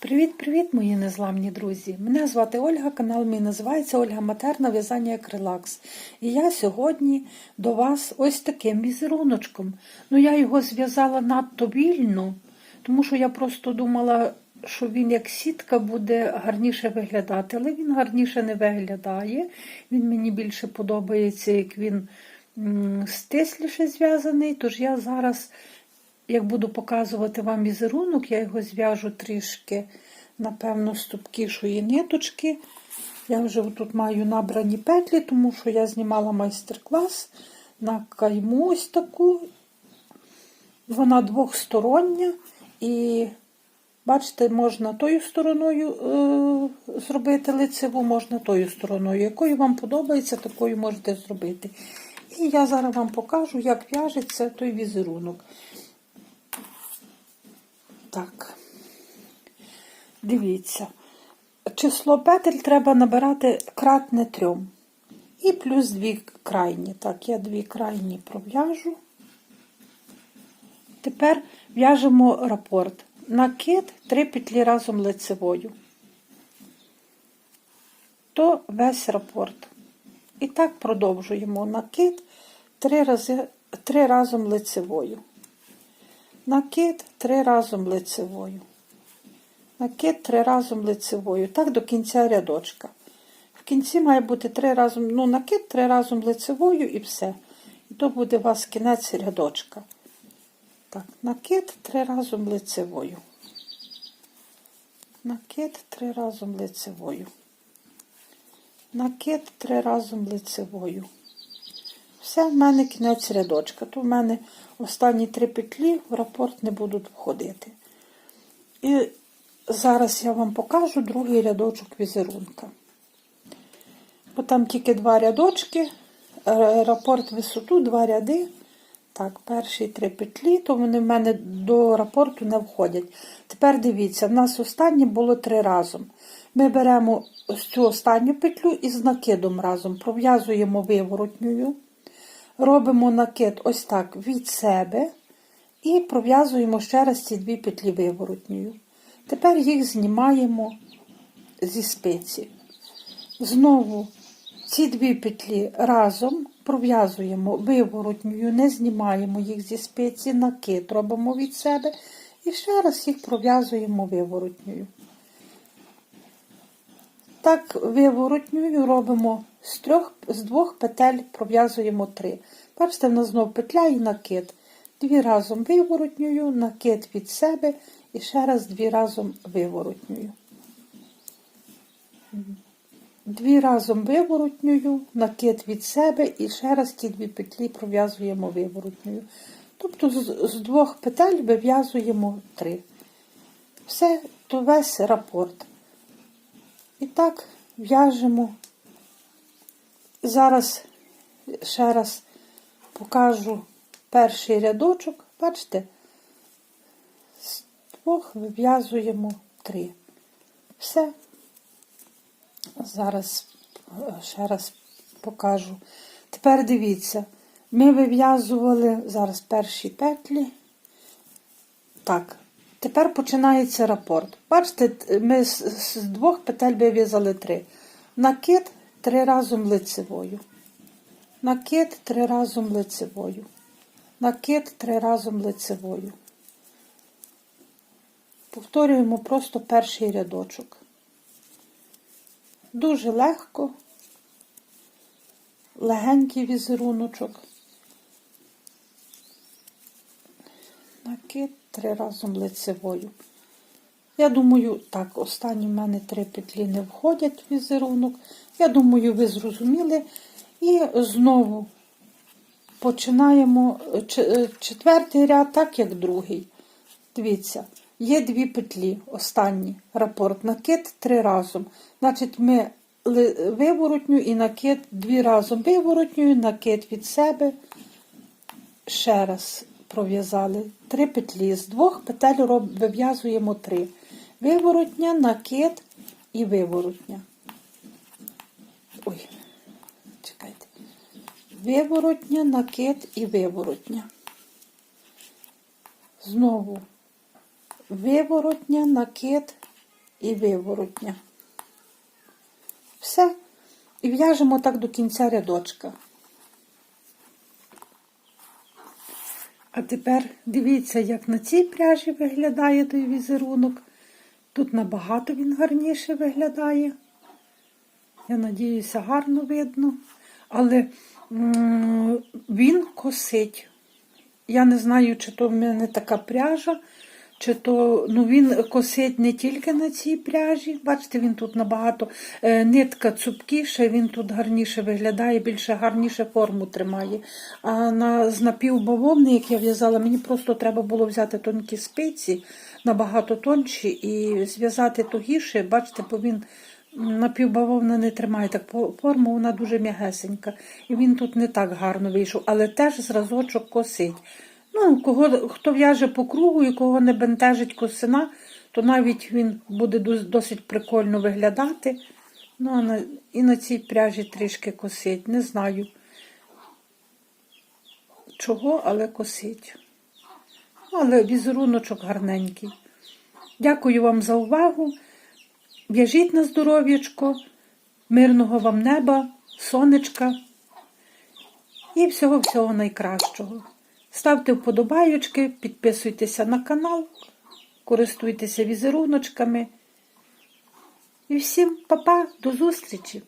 Привіт-привіт, мої незламні друзі! Мене звати Ольга, канал мій називається Ольга Матерна В'язання як релакс. І я сьогодні до вас ось таким візеруночком. Ну, я його зв'язала надто вільно, тому що я просто думала, що він як сітка буде гарніше виглядати, але він гарніше не виглядає. Він мені більше подобається, як він стисліше зв'язаний. Тож я зараз як буду показувати вам візерунок, я його зв'яжу трішки, напевно, з тупкішої ниточки. Я вже тут маю набрані петлі, тому що я знімала майстер-клас на кайму ось таку. Вона двохстороння. І, бачите, можна тою стороною е, зробити лицеву, можна тою стороною. Якою вам подобається, такою можете зробити. І я зараз вам покажу, як в'яжеться той візерунок. Так, дивіться, число петель треба набирати кратне трьом. І плюс дві крайні. Так, я дві крайні пров'яжу. Тепер в'яжемо рапорт. Накид три петлі разом лицевою. То весь рапорт. І так продовжуємо накид три рази, три разом лицевою. Накид три разом лицевою. Накид три разом лицевою. Так до кінця рядочка. В кінці має бути три разом, ну, накид три разом лицевою і все. І то буде у вас кінець рядочка. Так, накид три разом лицевою. Накид три разом лицевою. Накид три разом лицевою. Все в мене кінець рядочка. То в мене останні три петлі в рапорт не будуть входити. І зараз я вам покажу другий рядочок візерунка. Бо там тільки два рядочки, е, рапорт висоту, два ряди. Так, перші три петлі, то вони в мене до рапорту не входять. Тепер дивіться, в нас останнє було три разом. Ми беремо ось цю останню петлю і з накидом разом пров'язуємо виворотньою. Робимо накид ось так від себе і пров'язуємо ще раз ці дві петлі виворотньою. Тепер їх знімаємо зі спиці. Знову ці дві петлі разом пров'язуємо виворотньою, не знімаємо їх зі спиці, накид робимо від себе і ще раз їх пров'язуємо виворотньою. Так, виворотньою робимо з трьох, з двох петель пров'язуємо три. Бачите, в нас знову петля і накид. Дві разом виворотньою, накид від себе і ще раз дві разом виворотньою. Дві разом виворотньою, накид від себе і ще раз ті дві петлі пров'язуємо виворотньою. Тобто з, з двох петель вив'язуємо три. Все, то весь рапорт. І так в'яжемо. Зараз ще раз покажу перший рядочок. Бачите, з двох вив'язуємо три. Все. Зараз е, ще раз покажу. Тепер дивіться, ми вив'язували зараз перші петлі. Так, тепер починається рапорт. Бачите, ми з, двох петель вив'язали три. Накид три разом лицевою. Накид три разом лицевою. Накид три разом лицевою. Повторюємо просто перший рядочок. Дуже легко, легенький візеруночок. Накид три разом лицевою. Я думаю, так, останні в мене три петлі не входять в візерунок. Я думаю, ви зрозуміли. І знову починаємо четвертий ряд, так як другий. Дивіться, є дві петлі, останні рапорт, накид три разом. Значить, ми виворотню і накид дві разом виворотню, накид від себе. Ще раз пров'язали три петлі. З двох петель вив'язуємо три. Виворотня, накид і виворотня. Ой, чекайте. Виворотня, накид і виворотня. Знову виворотня, накид і виворотня. Все. І в'яжемо так до кінця рядочка. А тепер дивіться, як на цій пряжі виглядає той візерунок. Тут набагато він гарніше виглядає. Я надіюся, гарно видно. Але він косить. Я не знаю, чи то в мене така пряжа, чи то ну, він косить не тільки на цій пряжі. Бачите, він тут набагато е, нитка цупкіша, він тут гарніше виглядає, більше гарніше форму тримає. А на, з напівбавовни, як я в'язала, мені просто треба було взяти тонкі спиці, набагато тонші, і зв'язати тугіше. Бачите, бо він напівбавовна не тримає так форму, вона дуже м'ягесенька. І він тут не так гарно вийшов, але теж зразочок косить. Ну, кого, хто в'яже по кругу і кого не бентежить косина, то навіть він буде досить прикольно виглядати. Ну, а на, і на цій пряжі трішки косить. Не знаю чого, але косить. Але візеруночок гарненький. Дякую вам за увагу. В'яжіть на здоров'ячко, мирного вам неба, сонечка і всього-всього найкращого. Ставте вподобайочки, підписуйтеся на канал, користуйтеся візеруночками. І всім па-па, до зустрічі!